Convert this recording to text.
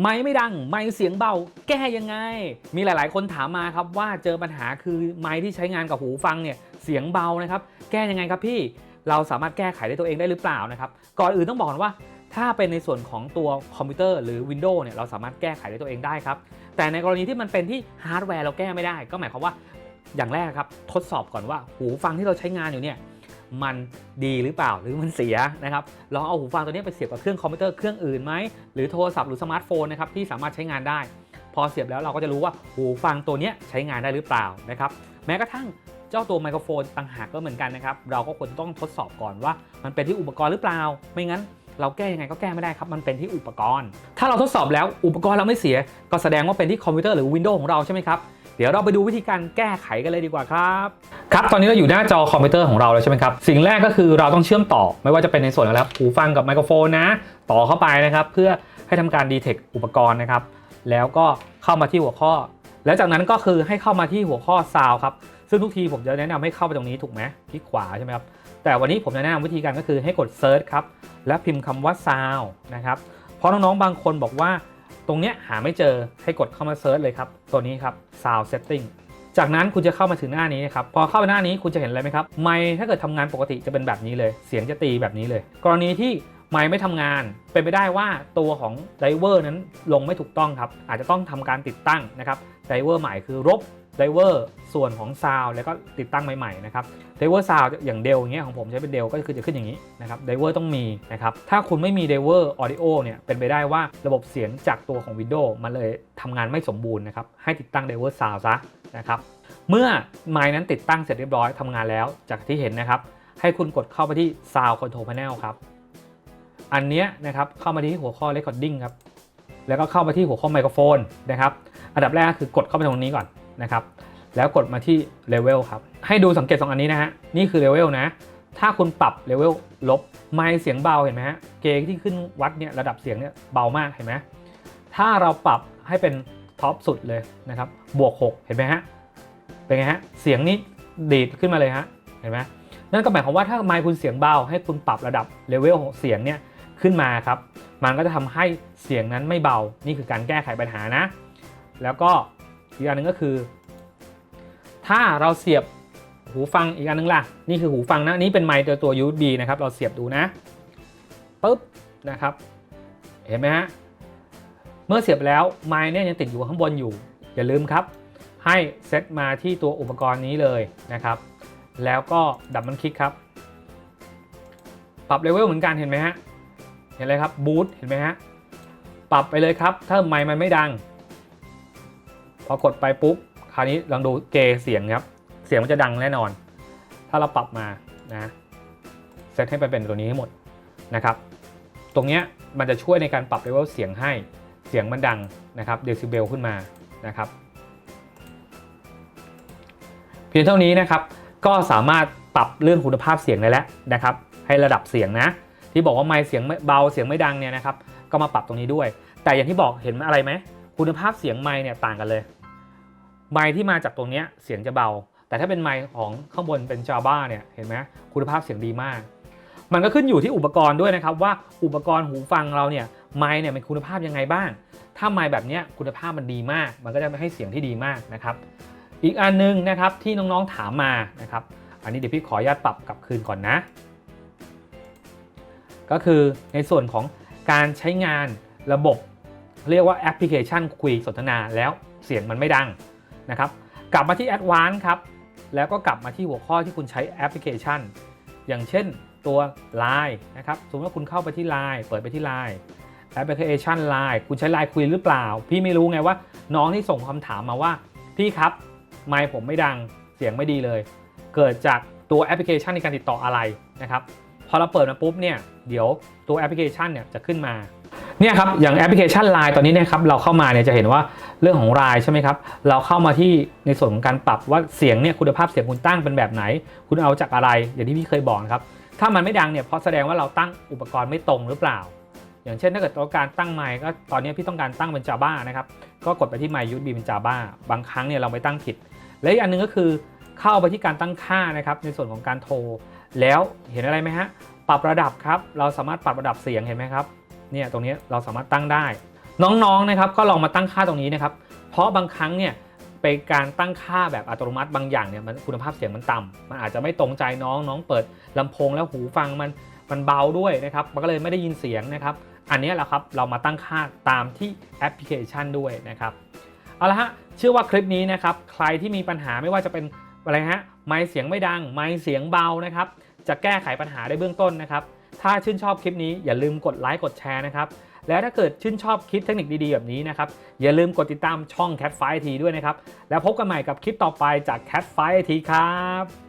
ไม้ไม่ดัง ไม้เสียงเบา แก้ยังไง มีหลาย ๆ คนถามมาครับว่าเจอปัญหาคือไม้ที่ใช้งานกับหูฟังเนี่ยเสียงเบานะครับ แก้ยังไงครับพี่ เราสามารถแก้ไขได้ตัวเองได้หรือเปล่านะครับ ก่อนอื่นต้องบอกก่อนว่า ถ้าเป็นในส่วนของตัวคอมพิวเตอร์หรือ Windows เนี่ยเราสามารถแก้ไขได้ตัวเองได้ครับ แต่ในกรณีที่มันเป็นที่ฮาร์ดแวร์เราแก้ไม่ได้ ก็หมายความว่าอย่างแรกครับทดสอบก่อนว่าหูฟังที่เราใช้งานอยู่เนี่ย มันดีหรือเปล่าหรือมันเสียนะครับลองเอาหูฟังตัวนี้ไปเสียบกับเครื่องคอมพิวเตอร์เครื่องอื่นไหมหรือโทรศัพท์หรือสมาร์ทโฟนนะครับที่สามารถใช้งานได้ พอเสียบแล้วเราก็จะรู้ว่าหูฟังตัวนี้ใช้งานได้หรือเปล่านะครับแม้กระทั่งเจ้าตัวไมโครโฟนต่างหากก็เหมือนกันนะครับเราก็ควรต้องทดสอบก่อนว่า มันเป็นที่อุปกรณ์หรือเปล่า ไม่งั้น เราแก้ยังไงก็แก้ไม่ได้ครับ มันเป็นที่อุปกรณ์ ถ้าเราทดสอบแล้วอุปกรณ์เราไม่เสีย ก็แสดงว่าเป็นที่คอมพิวเตอร์หรือ Windows ของเราใช่ไหมครับ เดี๋ยวเราไปดูวิธีการแก้ไขกันเลยดีกว่าครับ ครับตอนนี้เราอยู่หน้าจอคอมพิวเตอร์ของเราแล้วใช่ไหมครับ สิ่งแรกก็คือเราต้องเชื่อมต่อ ไม่ว่าจะเป็นในส่วนอะไรครับหูฟังกับไมโครโฟนนะ ต่อเข้าไปนะครับ เพื่อให้ทำการดีเทคอุปกรณ์นะครับ แล้วก็เข้ามาที่หัวข้อ แล้วจากนั้นก็คือให้เข้ามาที่หัวข้อซาวครับ ซึ่งทุกทีผมจะแนะนำให้เข้าไปตรงนี้ถูกไหมคลิกขวาใช่ไหมครับ แต่วันนี้ผมจะแนะนำวิธีการก็คือให้กด Search ครับ และพิมพ์คำว่า sound นะครับ เพราะน้องๆ บางคนบอกว่าตรงเนี้ยหาไม่เจอให้กดเข้ามาเซิร์ชเลยครับ ตัวนี้ครับ sound setting จากนั้นคุณจะเข้ามาถึงหน้านี้นะครับ พอเข้าไปหน้านี้คุณจะเห็นอะไรไหมครับ ไมค์ถ้าเกิดทำงานปกติจะเป็นแบบนี้เลย เสียงจะตีแบบนี้เลย กรณีที่ไมค์ไม่ทำงาน เป็นไปได้ว่าตัวของไดเวอร์นั้นลงไม่ถูกต้องครับ อาจจะต้องทำการติดตั้งนะครับไดเวอร์ใหม่คือลบ ไดเวอร์ส่วนของซาวแล้วก็ติดตั้งใหม่ๆนะครับไดเวอร์ซาวอย่างเดลอย่างเงี้ยของผมใช้เป็นเดลก็คือจะขึ้นอย่างนี้นะครับไดเวอร์ต้องมีนะครับถ้าคุณไม่มีไดเวอร์ออดิโอเนี่ยเป็นไปได้ว่าระบบเสียงจากตัวของ Windows มันเลยทำงานไม่สมบูรณ์นะครับให้ติดตั้งไดเวอร์ซาวซะนะครับเมื่อไมค์นั้นติดตั้งเสร็จเรียบร้อยทำงานแล้วจากที่เห็นนะครับให้คุณกดเข้าไปที่ Sound Control Panel ครับอันเนี้ยนะครับเข้ามาที่หัวข้อ Recording ครับแล้วก็เข้ามาที่หัวข้อไมโครโฟนนะครับอันดับแรกคือกดเข้าไปตรงนี้ก่อน นะครับแล้วกดมาที่เลเวลครับให้ดูสังเกต2อันนี้นะฮะนี่คือเลเวลนะถ้าคุณปรับเลเวลลบไมค์เสียงเบาเห็นไหมฮะเกณฑ์ที่ขึ้นวัดเนี่ยระดับเสียงเนี่ยเบามากเห็นไหมถ้าเราปรับให้เป็นท็อปสุดเลยนะครับบวก 6 เห็นไหมฮะเป็นไงฮะเสียงนี้ดีดขึ้นมาเลยฮะเห็นไหมนั่นก็หมายความว่าถ้าไมค์คุณเสียงเบาให้คุณปรับระดับเลเวลของเสียงเนี่ยขึ้นมาครับมันก็จะทำให้เสียงนั้นไม่เบานี่คือการแก้ไขปัญหานะ แล้วก็ อีกอันหนึงก็คือ ถ้าเราเสียบหูฟังอีกอันนึงล่ะ นี่คือหูฟังนะนี่เป็นไมค์ตัวตัว USB นะครับ เราเสียบดูนะปุ๊บนะครับ เห็นไหมฮะ เมื่อเสียบแล้วไมค์เนี่ยยังติดอยู่ข้างบนอยู่ อย่าลืมครับ ให้เซตมาที่ตัวอุปกรณ์นี้เลยนะครับ แล้วก็ดับมันคลิกครับ ปรับเลเวลเหมือนกันเห็นไหมฮะ เห็นเลยครับบูทเห็นไหมฮะ ปรับไปเลยครับ ถ้าไมค์มันไม่ดัง พอกดไปปุ๊บคราวนี้ลองดูเกเสียงครับ เสียงมันจะดังแน่นอน ถ้าเราปรับมานะเซตให้ไปเป็นตัวนี้ให้หมดนะครับ ตรงเนี้ยมันจะช่วยในการปรับเลเวลเสียงให้เสียงมันดังนะครับเดซิเบลขึ้นมานะครับ เพียงเท่านี้นะครับ ก็สามารถปรับเรื่องคุณภาพเสียงได้แล้วนะครับ ให้ระดับเสียงนะ ที่บอกว่าไมค์เสียงไม่เบาเสียงไม่ดังเนี่ยนะครับ ก็มาปรับตรงนี้ด้วย แต่อย่างที่บอกเห็นอะไรไหมคุณภาพเสียงไมค์เนี่ยต่างกันเลย ไมค์ที่มาจากตรงนี้เสียงจะเบา แต่ถ้าเป็นไมค์ของข้างบนเป็น Java เนี่ยเห็นไหมคุณภาพเสียงดีมาก มันก็ขึ้นอยู่ที่อุปกรณ์ด้วยนะครับ ว่าอุปกรณ์หูฟังเราเนี่ยไมค์เนี่ยเป็นคุณภาพยังไงบ้าง ถ้าไมค์แบบนี้คุณภาพมันดีมาก มันก็จะให้เสียงที่ดีมากนะครับอีกอันนึงนะครับที่น้องๆถามมานะครับ อันนี้เดี๋ยวพี่ขออนุญาตปรับกลับคืนก่อนนะ ก็คือในส่วนของการใช้งานระบบ เรียกว่าแอปพลิเคชันคุยสนทนาแล้วเสียงมันไม่ดัง นะครับกลับมาที่ Advanced ครับแล้วก็กลับมาที่หัวข้อที่คุณใช้แอปพลิเคชัน อย่างเช่นตัว Line นะครับสมมติว่าคุณเข้าไปที่ Line เปิดไปที่ Line แอปพลิเคชัน Line คุณใช้ Line คุยหรือเปล่า พี่ไม่รู้ไงว่า น้องที่ส่งคำถามมาว่า พี่ครับไมค์ผมไม่ดังเสียงไม่ดีเลย เกิดจากตัวแอปพลิเคชันในการติดต่ออะไรนะครับพอเราเปิดมาปุ๊บเนี่ยเดี๋ยวตัวแอปพลิเคชันเนี่ยจะขึ้นมา เนี่ยครับอย่างแอปพลิเคชัน Line ตอนนี้เนี่ยครับเราเข้ามาเนี่ยจะเห็นว่าเรื่องของ Line ใช่ไหมครับเราเข้ามาที่ในส่วนของการปรับว่าเสียงเนี่ยคุณภาพเสียงคุณตั้งเป็นแบบไหน คุณเอาจากอะไรอย่างที่พี่เคยบอกนะครับถ้ามันไม่ดังเนี่ยเพราะแสดงว่าเราตั้งอุปกรณ์ไม่ตรงหรือเปล่า อย่างเช่นถ้าเกิดต้องการตั้งไมค์ก็ตอนนี้พี่ต้องการตั้งเป็น Java นะครับก็กดไปที่ไมค์ USB เป็น Java บางครั้งเนี่ยเราไปตั้งผิด และอีกอันหนึงก็คือเข้าไปที่การตั้งค่านะครับในส่วนของการโทร แล้วเห็นอะไรไหมฮะปรับระดับครับเราสามารถปรับระดับเสียงเห็นไหมครับ เนี่ยตรงนี้เราสามารถตั้งได้ น้องๆนะครับก็ลองมาตั้งค่าตรงนี้นะครับ เพราะบางครั้งเนี่ยเป็นการตั้งค่าแบบอัตโนมัติบางอย่างเนี่ยมันคุณภาพเสียงมันต่ำมันอาจจะไม่ตรงใจน้องน้องเปิดลำโพงแล้วหูฟังมันมันเบาด้วยนะครับมันก็เลยไม่ได้ยินเสียงนะครับอันนี้แหละครับเรามาตั้งค่าตามที่แอปพลิเคชันด้วยนะครับเอาละฮะเชื่อว่าคลิปนี้นะครับใครที่มีปัญหาไม่ว่าจะเป็นอะไรฮะไมค์เสียงไม่ดังไมค์เสียงเบานะครับจะแก้ไขปัญหาได้เบื้องต้นนะครับ ถ้าชื่นชอบคลิปนี้อย่าลืมกดไลค์กดแชร์นะครับ แล้วถ้าเกิดชื่นชอบคลิปเทคนิคดีๆ แบบนี้นะครับ อย่าลืมกดติดตามช่อง Cat f i ทีด้วยนะครับ แล้วพบกันใหม่กับคลิปต่อไปจาก Cat f i ทีครับ